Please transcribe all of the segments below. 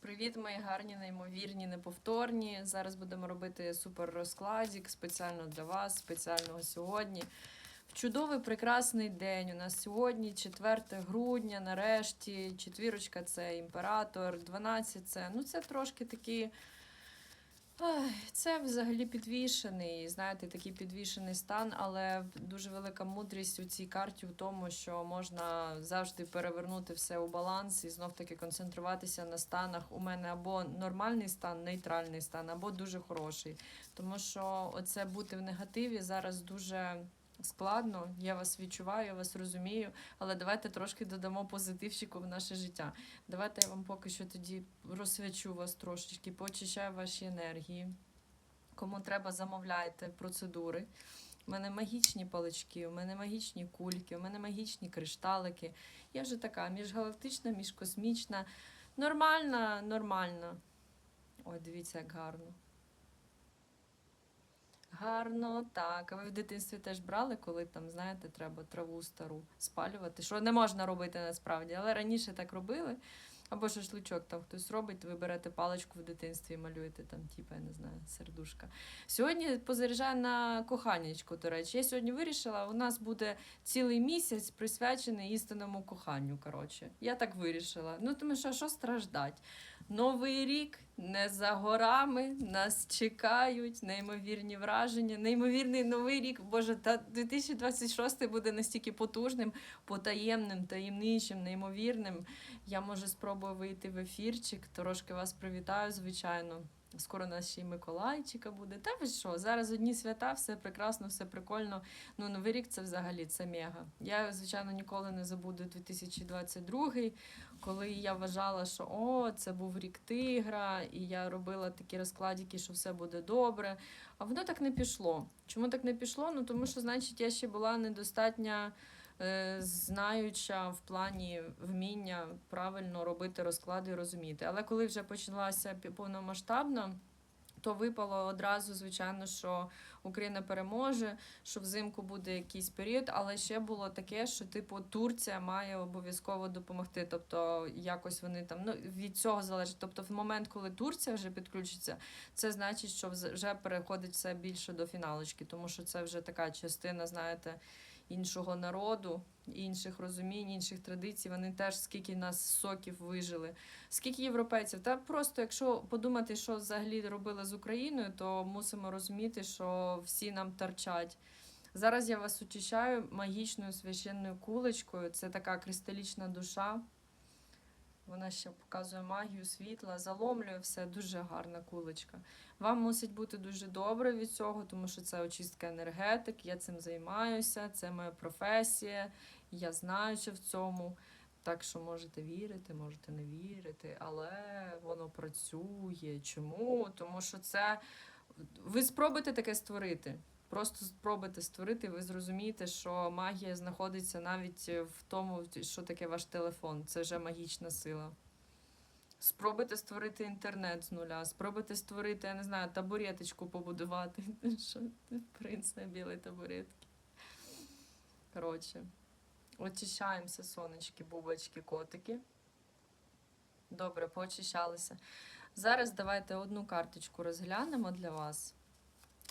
Привіт, мої гарні, неймовірні, неповторні. Зараз будемо робити супер розкладик спеціально для вас, спеціального сьогодні. В чудовий прекрасний день. У нас сьогодні 4 грудня, нарешті. Четвірочка це імператор, 12 це. Ну, це трошки такі. Це взагалі підвішений, знаєте, такий підвішений стан, але дуже велика мудрість у цій карті в тому, що можна завжди перевернути все у баланс і знов таки концентруватися на станах. У мене або нормальний стан, нейтральний стан, або дуже хороший. Тому що оце бути в негативі зараз дуже складно. Я вас відчуваю, я вас розумію, але давайте трошки додамо позитивчику в наше життя. Давайте я вам поки що тоді розсвячу вас трошечки, поочищаю ваші енергії. Кому треба, замовляйте процедури. У мене магічні палички, у мене магічні кульки, у мене магічні кришталики. Я вже така міжгалактична, міжкосмічна. Нормальна, нормальна. Ой, дивіться, як гарно. Гарно, так. А ви в дитинстві теж брали, коли там, знаєте, треба траву стару спалювати, що не можна робити насправді, але раніше так робили. Або шашличок там хтось робить, ви берете паличку в дитинстві і малюєте там, типу, я не знаю, сердушка. Сьогодні позаряджаю на коханечку, до речі. Я сьогодні вирішила, у нас буде цілий місяць присвячений істинному коханню. Коротше, я так вирішила. Ну тому що що страждать? Новий рік не за горами, нас чекають, неймовірні враження, неймовірний новий рік. Боже, та 2026 буде настільки потужним, потаємним, таємничим, неймовірним. Я може спробую вийти в ефірчик, трошки вас привітаю, звичайно. Скоро у нас ще й Миколайчика буде. Та ви що? Зараз одні свята, все прекрасно, все прикольно. Ну, Новий рік це взагалі це мега. Я, звичайно, ніколи не забуду 2022 коли я вважала, що о, це був рік тигра, і я робила такі розкладики, що все буде добре. А воно так не пішло. Чому так не пішло? Ну тому що, значить, я ще була недостатня е, знаюча в плані вміння правильно робити розклади і розуміти. Але коли вже почалася повномасштабно. То випало одразу, звичайно, що Україна переможе, що взимку буде якийсь період, але ще було таке, що типу Турція має обов'язково допомогти. Тобто якось вони там ну від цього залежить. Тобто, в момент, коли Турція вже підключиться, це значить, що вже переходить все більше до фіналочки, тому що це вже така частина, знаєте, іншого народу, інших розумінь, інших традицій. Вони теж скільки нас соків вижили. Скільки європейців? Та просто, якщо подумати, що взагалі робили з Україною, то мусимо розуміти, що всі нам торчать. Зараз я вас очищаю магічною священною кулечкою. Це така кристалічна душа. Вона ще показує магію світла, заломлює все, дуже гарна кулечка. Вам мусить бути дуже добре від цього, тому що це очистка енергетик, я цим займаюся, це моя професія, я знаюся в цьому. Так що можете вірити, можете не вірити, але воно працює. Чому? Тому що це ви спробуйте таке створити. Просто спробуйте створити, ви зрозумієте, що магія знаходиться навіть в тому, що таке ваш телефон. Це вже магічна сила. Спробуйте створити інтернет з нуля, спробуйте створити, я не знаю, табуреточку побудувати. Що принц на білій табуретці. Коротше, очищаємося, сонечки, бубочки, котики. Добре, поочищалися. Зараз давайте одну карточку розглянемо для вас.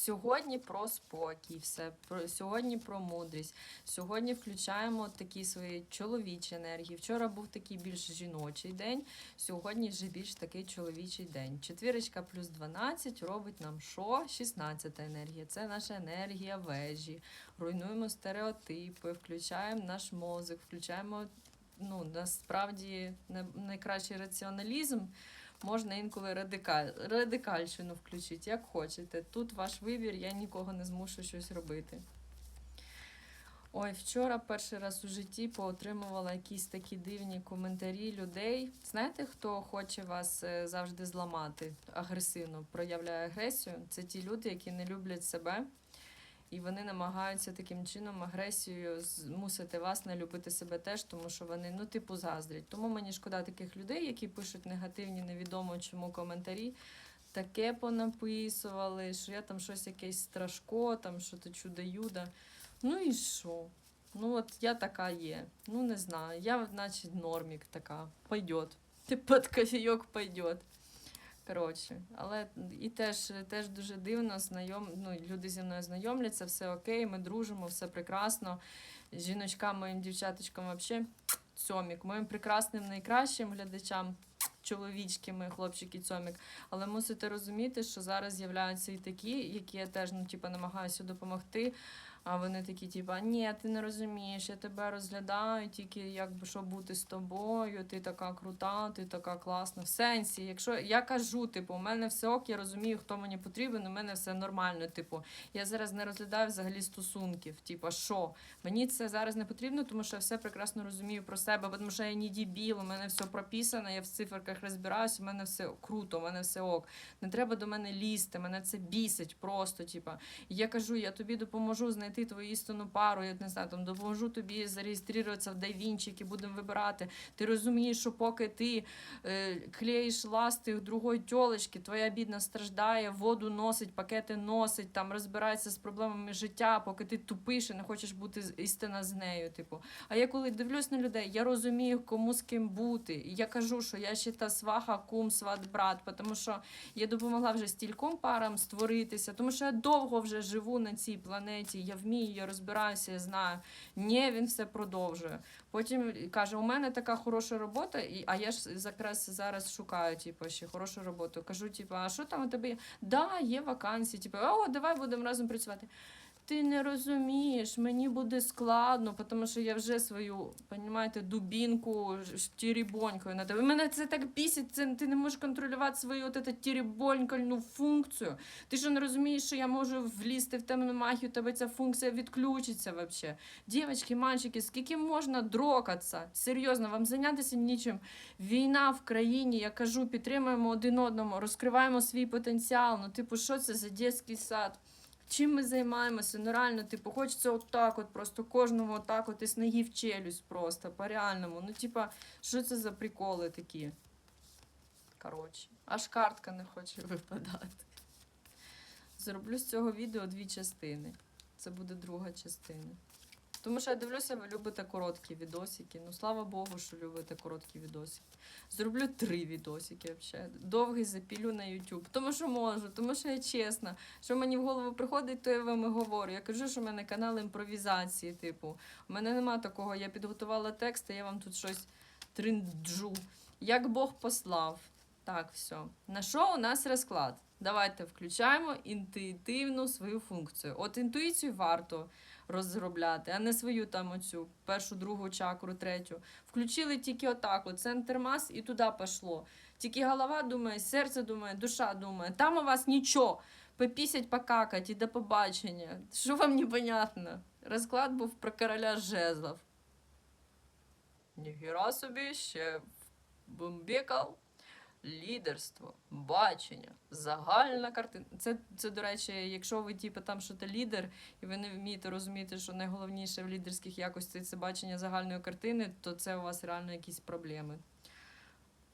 Сьогодні про спокій, все про сьогодні про мудрість. Сьогодні включаємо такі свої чоловічі енергії. Вчора був такий більш жіночий день, сьогодні вже більш такий чоловічий день. Четвірочка плюс 12 робить нам що? 16 енергія. Це наша енергія вежі. Руйнуємо стереотипи, включаємо наш мозок, включаємо ну, насправді найкращий раціоналізм. Можна інколи радикаль, радикальщину включити, як хочете. Тут ваш вибір, я нікого не змушу щось робити. Ой, вчора перший раз у житті поотримувала якісь такі дивні коментарі людей. Знаєте, хто хоче вас е, завжди зламати агресивно, проявляє агресію? Це ті люди, які не люблять себе, і вони намагаються таким чином агресією змусити вас не любити себе теж, тому що вони, ну, типу, заздрять. Тому мені шкода таких людей, які пишуть негативні, невідомо чому коментарі. Таке понаписували, що я там щось якесь страшко, там що то чудо-юдо. Ну і що? Ну от я така є. Ну не знаю. Я, значить, нормік така. Пойдет. Під кофійок пойдет. Коротше, але і теж, теж дуже дивно, знайом, ну, люди зі мною знайомляться, все окей, ми дружимо, все прекрасно. Жіночкам, моїм дівчаточкам взагалі цьомік. Моїм прекрасним найкращим глядачам, чоловічки, мої хлопчики цьомік. Але мусите розуміти, що зараз з'являються і такі, які я теж ну, типу, намагаюся допомогти. А вони такі, типу, ні, ти не розумієш, я тебе розглядаю, тільки якби що бути з тобою, ти така крута, ти така класна. В сенсі, якщо я кажу, типу, у мене все ок, я розумію, хто мені потрібен, у мене все нормально. Типу, я зараз не розглядаю взагалі стосунків. Типу, що? Мені це зараз не потрібно, тому що я все прекрасно розумію про себе, тому що я не дебіл, у мене все прописано, я в циферках розбираюся, у мене все круто, у мене все ок. Не треба до мене лізти, мене це бісить просто. І я кажу, я тобі допоможу знайти твою істинну пару, я не знаю, там допоможу тобі зареєструватися в дайвінчик і будемо вибирати. Ти розумієш, що поки ти е, клеїш ласти другої тьолочки, твоя бідна страждає, воду носить, пакети носить, там розбирається з проблемами життя, поки ти тупиш і не хочеш бути істина з нею. Типу. А я коли дивлюсь на людей, я розумію, кому з ким бути. І я кажу, що я ще та сваха, кум, сват, брат, тому що я допомогла вже стільком парам створитися, тому що я довго вже живу на цій планеті, я вмію, я розбираюся, я знаю. Ні, він все продовжує. Потім каже: у мене така хороша робота, і, а я ж якраз зараз шукаю, типу, ще хорошу роботу. Кажу, типу, а що там у тебе є? Да, є вакансії. Типу, о, давай будемо разом працювати. Ти не розумієш, мені буде складно, тому що я вже свою, понімаєте, дубінку тірібонькою на тебе. Мене це так бісить, це ти не можеш контролювати свою от тірібонькальну функцію. Ти що не розумієш, що я можу влізти в темну магію, тебе ця функція відключиться вообще. Дівчатки, мальчики, скільки можна дрокатися? Серйозно, вам зайнятися нічим. Війна в країні, я кажу, підтримуємо один одному, розкриваємо свій потенціал. Ну, типу, що це за дитячий сад? Чим ми займаємося? Ну реально, типу, хочеться отак, от просто кожному отак, от із ноги челюсть просто, по-реальному. Ну, типа, що це за приколи такі? Коротше, аж картка не хоче випадати. Зроблю з цього відео дві частини. Це буде друга частина. Тому що я дивлюся, ви любите короткі відосики. Ну, слава Богу, що любите короткі відосики. Зроблю три відосики взагалі. Довгий запілю на YouTube. Тому що можу, тому що я чесна. Що мені в голову приходить, то я вам і говорю. Я кажу, що в мене канал імпровізації, типу. У мене нема такого. Я підготувала текст, а я вам тут щось тринджу. Як Бог послав. Так, все. На що у нас розклад? Давайте включаємо інтуїтивну свою функцію. От інтуїцію варто розробляти, а не свою там оцю першу, другу чакру, третю. Включили тільки отак, от центр мас і туди пішло. Тільки голова думає, серце думає, душа думає. Там у вас нічого. Попісять, покакать і до побачення. Що вам непонятно? Розклад був про короля жезлов. Ніхіра собі ще бомбекав. Лідерство, бачення, загальна картина. Це, це, до речі, якщо ви типу, там що то лідер, і ви не вмієте розуміти, що найголовніше в лідерських якостях це бачення загальної картини, то це у вас реально якісь проблеми.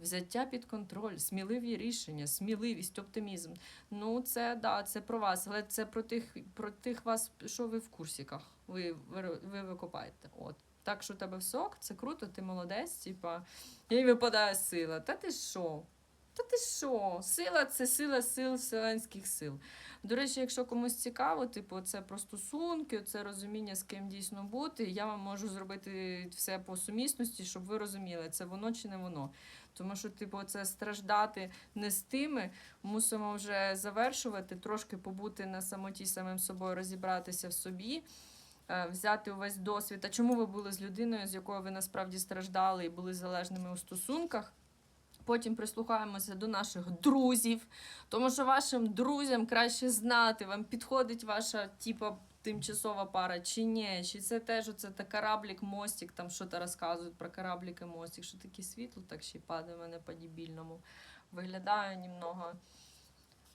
Взяття під контроль, сміливі рішення, сміливість, оптимізм. Ну, це да, це про вас, але це про тих, про тих вас, що ви в курсиках. Ви, ви, ви викопаєте. От. Так що у тебе все ок, це круто, ти молодець, типа, і випадає сила. Та ти що? Та ти що? Сила це сила сил вселенських сил. До речі, якщо комусь цікаво, типу, це про стосунки, це розуміння, з ким дійсно бути, я вам можу зробити все по сумісності, щоб ви розуміли, це воно чи не воно. Тому що, типу, це страждати не з тими, мусимо вже завершувати, трошки побути на самоті самим собою, розібратися в собі. Е, Взяти увесь досвід. А чому ви були з людиною, з якою ви насправді страждали і були залежними у стосунках? Потім прислухаємося до наших друзів, тому що вашим друзям краще знати, вам підходить ваша типа тимчасова пара чи ні, чи це теж оце та кораблік, мостик, там що то розказують про кораблік і мостик, що таке світло так ще падає в мене по дебільному. Виглядаю немного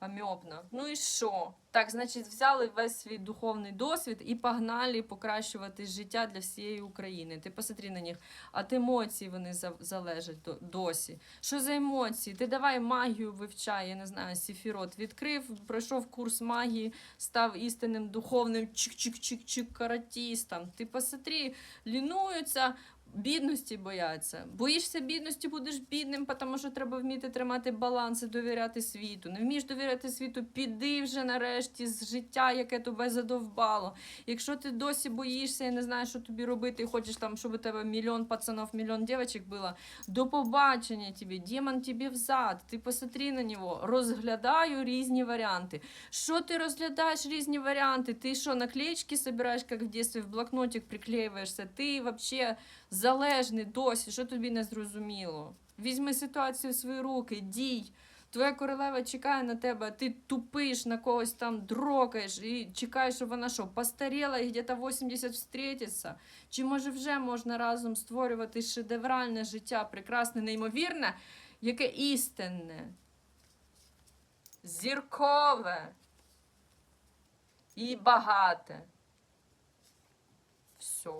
амебно. Ну і що? Так, значить, взяли весь свій духовний досвід і погнали покращувати життя для всієї України. Ти посмотри на них. От емоцій вони залежать досі. Що за емоції? Ти давай магію вивчай, я не знаю, сіфірот відкрив, пройшов курс магії, став істинним духовним чик-чик-чик-чик каратістом. Ти посмотри, лінуються, Бідності бояться. Боїшся бідності, будеш бідним, тому що треба вміти тримати баланс і довіряти світу. Не вмієш довіряти світу, піди вже нарешті з життя, яке тебе задовбало. Якщо ти досі боїшся і не знаєш, що тобі робити, і хочеш там, щоб у тебе мільйон пацанов, мільйон дівчаток було, до побачення тобі, демон тобі взад. Ти посмотри на нього, розглядаю різні варіанти. Що ти розглядаєш різні варіанти? Ти що, наклеечки собираєш, як в дитинстві, в блокнотик приклеюєшся? Ти взагалі залежний досі, що тобі не зрозуміло? Візьми ситуацію в свої руки, дій. Твоя королева чекає на тебе, ти тупиш на когось там дрокаєш і чекаєш, щоб вона що, постаріла і где-то 80 встретиться? Чи може вже можна разом створювати шедевральне життя, прекрасне, неймовірне, яке істинне, зіркове і багате? Все.